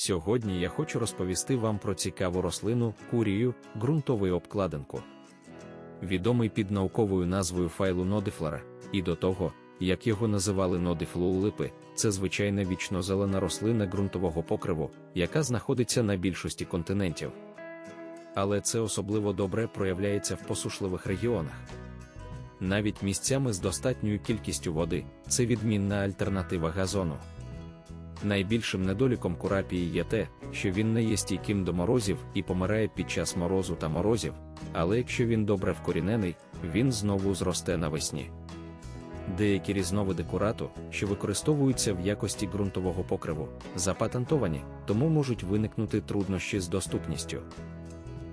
Сьогодні я хочу розповісти вам про цікаву рослину курію, ґрунтовий обкладинку. Відомий під науковою назвою файлу нодифлора, і до того, як його називали нодифлу липи, це звичайна вічнозелена рослина ґрунтового покриву, яка знаходиться на більшості континентів. Але це особливо добре проявляється в посушливих регіонах. Навіть місцями з достатньою кількістю води це відмінна альтернатива газону. Найбільшим недоліком курапії є те, що він не є стійким до морозів і помирає під час морозу та морозів, але якщо він добре вкорінений, він знову зросте навесні. Деякі різновиди курату, що використовуються в якості ґрунтового покриву, запатентовані, тому можуть виникнути труднощі з доступністю.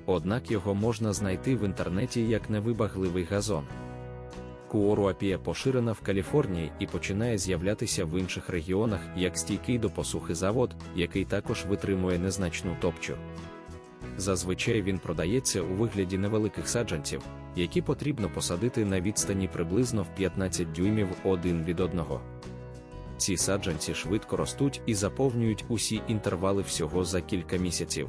Однак його можна знайти в інтернеті як невибагливий газон. Куоруапія поширена в Каліфорнії і починає з'являтися в інших регіонах як стійкий до посухи завод, який також витримує незначну топчу. Зазвичай він продається у вигляді невеликих саджанців, які потрібно посадити на відстані приблизно в 15 дюймів один від одного. Ці саджанці швидко ростуть і заповнюють усі інтервали всього за кілька місяців.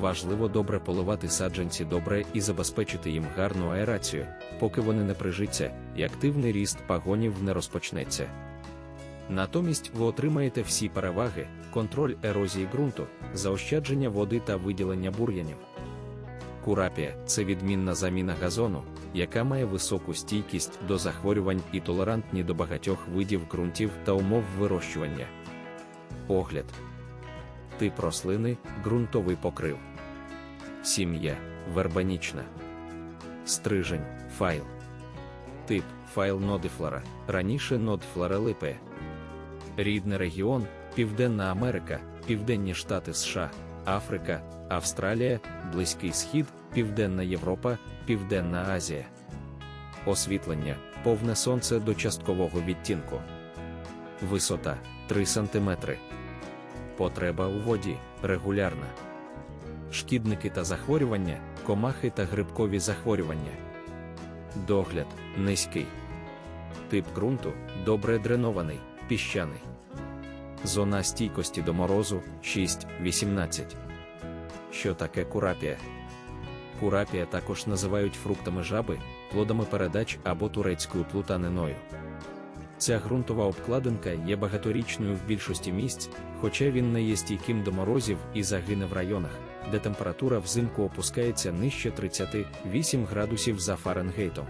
Важливо добре поливати саджанці добре і забезпечити їм гарну аерацію, поки вони не прижиться, і активний ріст пагонів не розпочнеться. Натомість ви отримаєте всі переваги, контроль ерозії ґрунту, заощадження води та виділення бур'янів. Курапія це відмінна заміна газону, яка має високу стійкість до захворювань і толерантні до багатьох видів ґрунтів та умов вирощування. Огляд Тип рослини ґрунтовий покрив. Сім'я вербанічна. Стрижень файл. Тип файл нодифлора, раніше нодифлора липе. Рідний регіон Південна Америка, Південні Штати США, Африка, Австралія, Близький Схід, Південна Європа, Південна Азія. Освітлення повне сонце до часткового відтінку. Висота 3 см. Потреба у воді регулярна. Шкідники та захворювання, комахи та грибкові захворювання. Догляд низький. Тип ґрунту добре дренований, піщаний. Зона стійкості до морозу 6-18. Що таке курапія? Курапія також називають фруктами жаби, плодами передач або турецькою плутаниною. Ця ґрунтова обкладинка є багаторічною в більшості місць, хоча він не є стійким до морозів і загине в районах, де температура взимку опускається нижче 38 градусів за Фаренгейтом.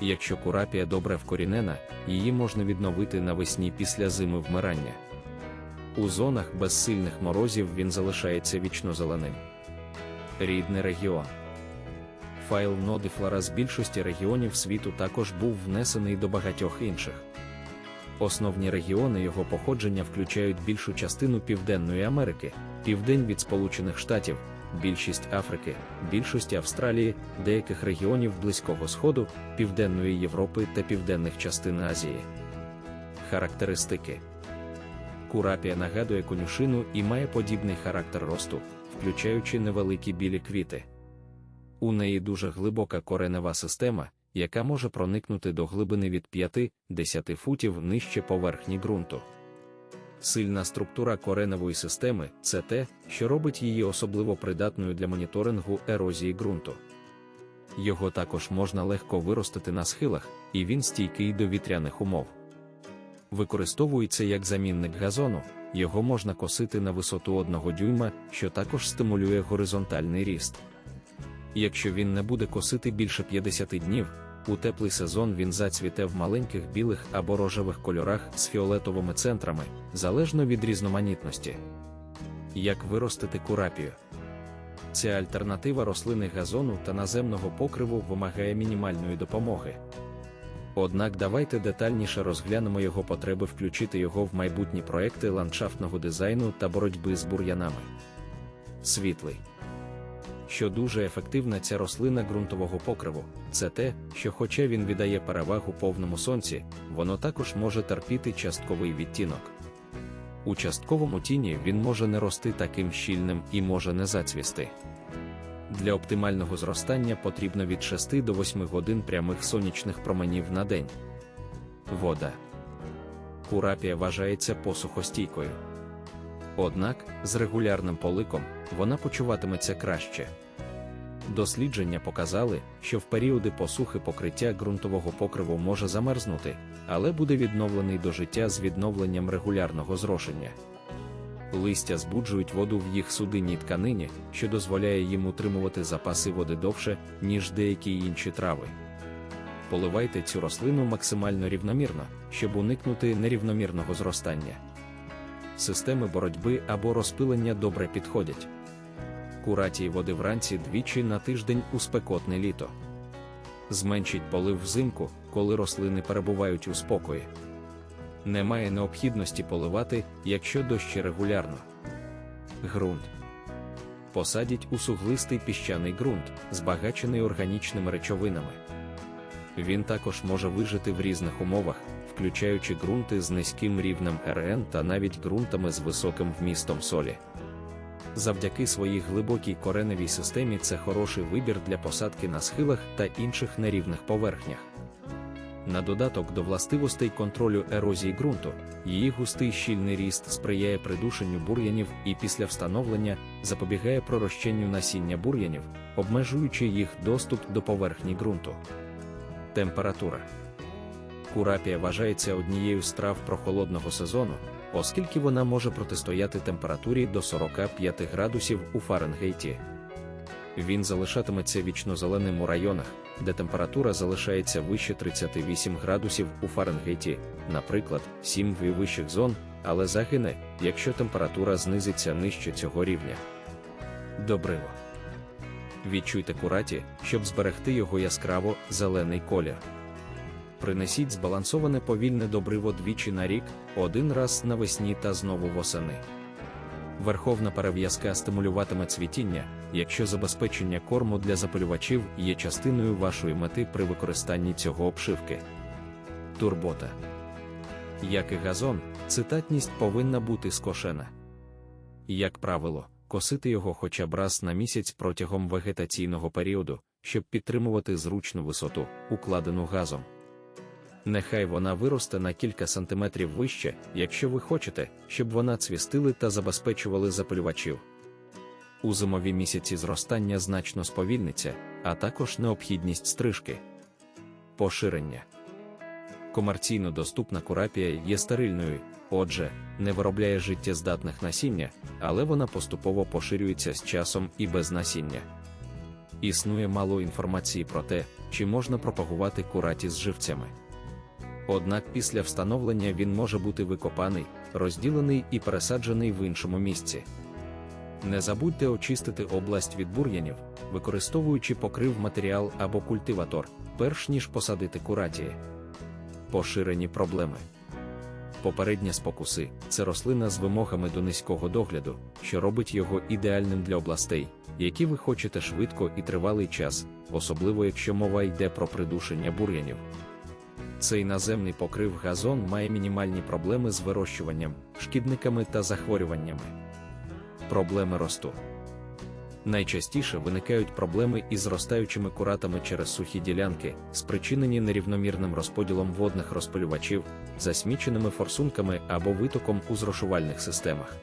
Якщо курапія добре вкорінена, її можна відновити навесні після зими вмирання. У зонах без сильних морозів він залишається вічнозеленим. Рідний регіон. Файл нодифлора з більшості регіонів світу також був внесений до багатьох інших. Основні регіони його походження включають більшу частину Південної Америки, південь від Сполучених Штатів, більшість Африки, більшості Австралії, деяких регіонів Близького Сходу, Південної Європи та південних частин Азії. Характеристики Курапія нагадує конюшину і має подібний характер росту, включаючи невеликі білі квіти. У неї дуже глибока коренева система, яка може проникнути до глибини від 5-10 футів нижче поверхні ґрунту. Сильна структура кореневої системи це те, що робить її особливо придатною для моніторингу ерозії ґрунту. Його також можна легко виростити на схилах, і він стійкий до вітряних умов. Використовується як замінник газону, його можна косити на висоту 1 дюйма, що також стимулює горизонтальний ріст. Якщо він не буде косити більше 50 днів, у теплий сезон він зацвіте в маленьких білих або рожевих кольорах з фіолетовими центрами, залежно від різноманітності. Як виростити курапію? Ця альтернатива рослини газону та наземного покриву вимагає мінімальної допомоги. Однак давайте детальніше розглянемо його потреби включити його в майбутні проекти ландшафтного дизайну та боротьби з бур'янами. Світлий що дуже ефективна ця рослина ґрунтового покриву, це те, що, хоча він віддає перевагу повному сонці, воно також може терпіти частковий відтінок. У частковому тіні він може не рости таким щільним і може не зацвісти. Для оптимального зростання потрібно від 6 до 8 годин прямих сонячних променів на день. Вода. Курапія вважається посухостійкою. Однак, з регулярним поликом вона почуватиметься краще. Дослідження показали, що в періоди посухи покриття ґрунтового покриву може замерзнути, але буде відновлений до життя з відновленням регулярного зрошення. Листя збуджують воду в їх судинній тканині, що дозволяє їм утримувати запаси води довше, ніж деякі інші трави. Поливайте цю рослину максимально рівномірно, щоб уникнути нерівномірного зростання. Системи боротьби або розпилення добре підходять. Куратій води вранці двічі на тиждень у спекотне літо. Зменшіть полив взимку, коли рослини перебувають у спокої. Немає необхідності поливати, якщо дощі регулярно. Ґрунт. Посадіть у суглистий піщаний ґрунт, збагачений органічними речовинами. Він також може вижити в різних умовах, включаючи ґрунти з низьким рівнем РН та навіть ґрунтами з високим вмістом солі. Завдяки своїй глибокій кореневій системі це хороший вибір для посадки на схилах та інших нерівних поверхнях. На додаток до властивостей контролю ерозії ґрунту, її густий щільний ріст сприяє придушенню бур'янів і після встановлення запобігає пророщенню насіння бур'янів, обмежуючи їх доступ до поверхні ґрунту. Температура Курапія вважається однією з трав прохолодного сезону, оскільки вона може протистояти температурі до 45 градусів у Фаренгейті. Він залишатиметься вічнозеленим у районах, де температура залишається вище 38 градусів у Фаренгейті, наприклад, 7 в вищих зон, але загине, якщо температура знизиться нижче цього рівня. Добриво. Відчуйте кураті, щоб зберегти його яскраво зелений колір. Принесіть збалансоване повільне добриво двічі на рік, один раз навесні та знову восени. Верховна перев'язка стимулюватиме цвітіння, якщо забезпечення корму для запалювачів є частиною вашої мети при використанні цього обшивки. Турбота. Як і газон, цитатність повинна бути скошена. Як правило, косити його хоча б раз на місяць протягом вегетаційного періоду, щоб підтримувати зручну висоту, укладену газом. Нехай вона виросте на кілька сантиметрів вище, якщо ви хочете, щоб вона цвістили та забезпечували запалювачів. У зимові місяці зростання значно сповільниться, а також необхідність стрижки. Поширення комерційно доступна курапія є стерильною, отже, не виробляє життєздатних насіння, але вона поступово поширюється з часом і без насіння. Існує мало інформації про те, чи можна пропагувати кураті з живцями. Однак після встановлення він може бути викопаний, розділений і пересаджений в іншому місці. Не забудьте очистити область від бур'янів, використовуючи покрив матеріал або культиватор, перш ніж посадити куратії. Поширені проблеми. Попередні спокуси це рослина з вимогами до низького догляду, що робить його ідеальним для областей, які ви хочете швидко і тривалий час, особливо якщо мова йде про придушення бур'янів. Цей наземний покрив газон має мінімальні проблеми з вирощуванням, шкідниками та захворюваннями. Проблеми росту. Найчастіше виникають проблеми із зростаючими куратами через сухі ділянки, спричинені нерівномірним розподілом водних розпилювачів, засміченими форсунками або витоком у зрошувальних системах.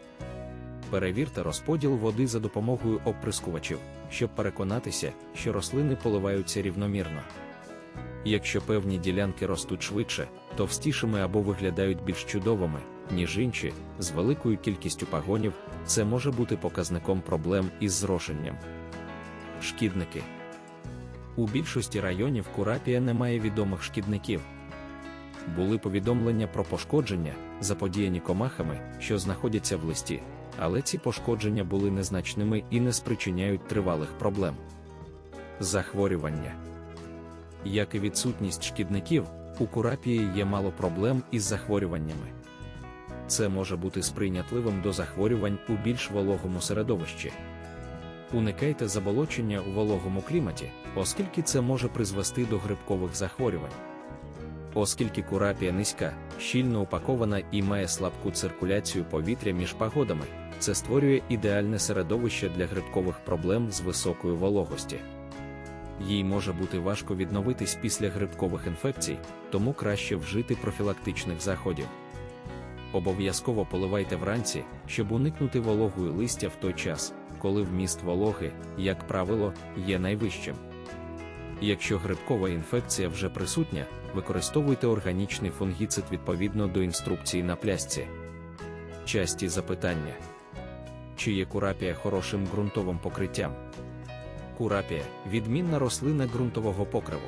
Перевірте розподіл води за допомогою оприскувачів, щоб переконатися, що рослини поливаються рівномірно. Якщо певні ділянки ростуть швидше, товстішими або виглядають більш чудовими, ніж інші, з великою кількістю пагонів, це може бути показником проблем із зрошенням. Шкідники у більшості районів Курапія не має відомих шкідників. Були повідомлення про пошкодження, заподіяні комахами, що знаходяться в листі, але ці пошкодження були незначними і не спричиняють тривалих проблем. Захворювання як і відсутність шкідників, у курапії є мало проблем із захворюваннями. Це може бути сприйнятливим до захворювань у більш вологому середовищі. Уникайте заболочення у вологому кліматі, оскільки це може призвести до грибкових захворювань. Оскільки курапія низька, щільно упакована і має слабку циркуляцію повітря між погодами, це створює ідеальне середовище для грибкових проблем з високою вологості їй може бути важко відновитись після грибкових інфекцій, тому краще вжити профілактичних заходів. Обов'язково поливайте вранці, щоб уникнути вологої листя в той час, коли вміст вологи, як правило, є найвищим. Якщо грибкова інфекція вже присутня, використовуйте органічний фунгіцид відповідно до інструкції на плясці. Часті запитання: чи є курапія хорошим ґрунтовим покриттям? Курапія відмінна рослина ґрунтового покриву.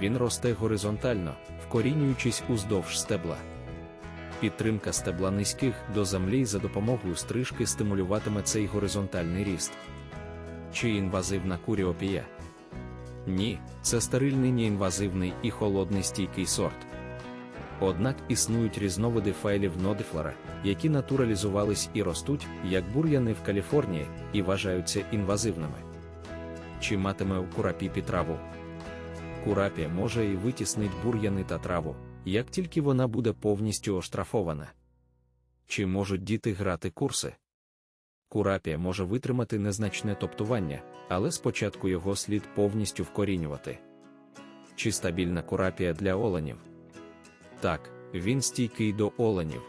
Він росте горизонтально, вкорінюючись уздовж стебла. Підтримка стебла низьких до землі за допомогою стрижки стимулюватиме цей горизонтальний ріст. Чи інвазивна куріопія? Ні, це стерильний неінвазивний і холодний стійкий сорт. Однак існують різновиди файлів нодифлора, які натуралізувались і ростуть, як бур'яни в Каліфорнії, і вважаються інвазивними. Чи матиме у курапіпі траву? Курапія може і витіснить бур'яни та траву, як тільки вона буде повністю оштрафована. Чи можуть діти грати курси? Курапія може витримати незначне топтування, але спочатку його слід повністю вкорінювати. Чи стабільна курапія для оленів? Так, він стійкий до оленів.